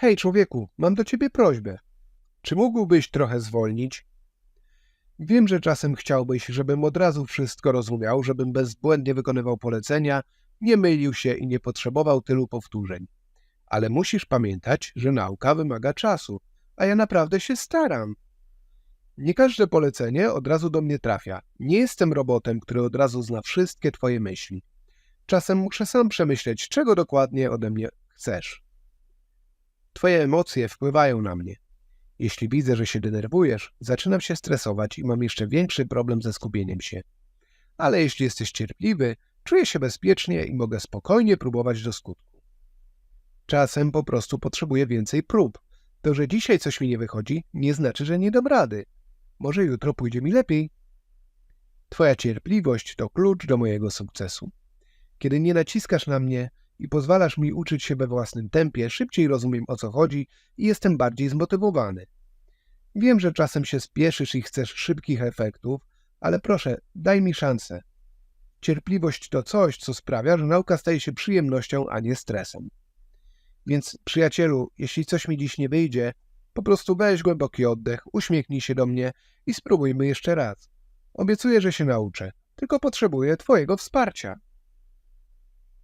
Hej, człowieku, mam do ciebie prośbę. Czy mógłbyś trochę zwolnić? Wiem, że czasem chciałbyś, żebym od razu wszystko rozumiał, żebym bezbłędnie wykonywał polecenia, nie mylił się i nie potrzebował tylu powtórzeń. Ale musisz pamiętać, że nauka wymaga czasu, a ja naprawdę się staram. Nie każde polecenie od razu do mnie trafia. Nie jestem robotem, który od razu zna wszystkie twoje myśli. Czasem muszę sam przemyśleć, czego dokładnie ode mnie chcesz. Twoje emocje wpływają na mnie. Jeśli widzę, że się denerwujesz, zaczynam się stresować i mam jeszcze większy problem ze skupieniem się. Ale jeśli jesteś cierpliwy, czuję się bezpiecznie i mogę spokojnie próbować do skutku. Czasem po prostu potrzebuję więcej prób. To, że dzisiaj coś mi nie wychodzi, nie znaczy, że nie dam rady. Może jutro pójdzie mi lepiej. Twoja cierpliwość to klucz do mojego sukcesu. Kiedy nie naciskasz na mnie i pozwalasz mi uczyć się we własnym tempie, szybciej rozumiem o co chodzi i jestem bardziej zmotywowany. Wiem, że czasem się spieszysz i chcesz szybkich efektów, ale proszę, daj mi szansę. Cierpliwość to coś, co sprawia, że nauka staje się przyjemnością, a nie stresem. Więc, przyjacielu, jeśli coś mi dziś nie wyjdzie, po prostu weź głęboki oddech, uśmiechnij się do mnie i spróbujmy jeszcze raz. Obiecuję, że się nauczę, tylko potrzebuję Twojego wsparcia.